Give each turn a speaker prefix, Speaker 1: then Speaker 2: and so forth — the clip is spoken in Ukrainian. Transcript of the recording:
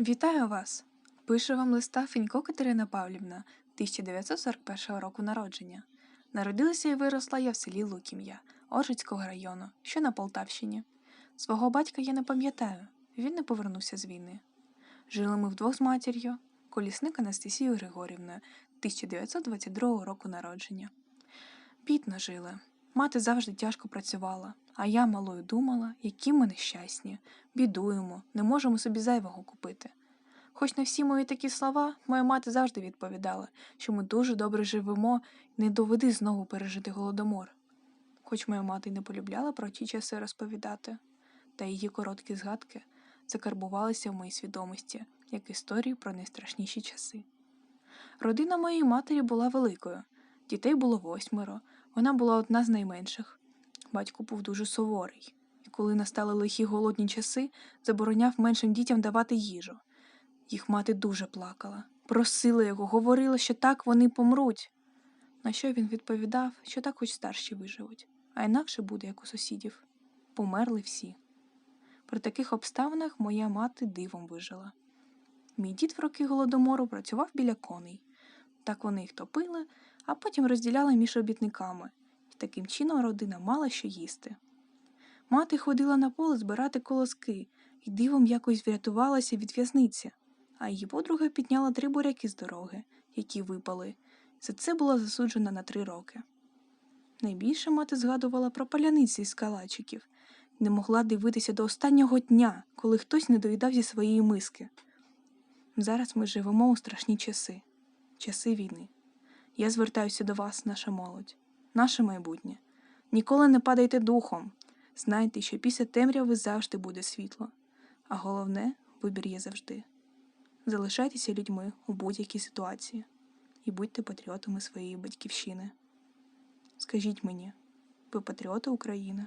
Speaker 1: Вітаю вас! Пише вам листа Фенько Катерина Павлівна, 1941 року народження. Народилася і виросла я в селі Лукім'я, Оржицького району, що на Полтавщині. Свого батька я не пам'ятаю, він не повернувся з війни. Жили ми вдвох з матір'ю, колісник Анастасією Григорівною, 1922 року народження. Бідно жили. Мати завжди тяжко працювала, а я малою думала, які ми нещасні, бідуємо, не можемо собі зайвого купити. Хоч на всі мої такі слова, моя мати завжди відповідала, що ми дуже добре живемо і не доведи знову пережити голодомор. Хоч моя мати не полюбляла про ті часи розповідати, та її короткі згадки закарбувалися в моїй свідомості, як історії про найстрашніші часи. Родина моєї матері була великою, дітей було восьмеро, вона була одна з найменших. Батько був дуже суворий, і коли настали лихі голодні часи, забороняв меншим дітям давати їжу. Їх мати дуже плакала, просила його, говорила, що так вони помруть. На що він відповідав, що так хоч старші виживуть, а інакше буде, як у сусідів. Померли всі. При таких обставинах моя мати дивом вижила. Мій дід в роки голодомору працював біля коней. Так вони їх топили, а потім розділяли між обітниками, і таким чином родина мала що їсти. Мати ходила на поле збирати колоски і дивом якось врятувалася від в'язниці, а її подруга підняла три буряки з дороги, які випали. За це була засуджена на три роки. Найбільше мати згадувала про паляниці з калачиків, не могла дивитися до останнього дня, коли хтось не доїдав зі своєї миски. Зараз ми живемо у страшні часи, часи війни. Я звертаюся до вас, наша молодь, наше майбутнє. Ніколи не падайте духом. Знайте, що після темряви завжди буде світло, а головне вибір є завжди. Залишайтеся людьми у будь-якій ситуації і будьте патріотами своєї батьківщини. Скажіть мені, ви патріоти України?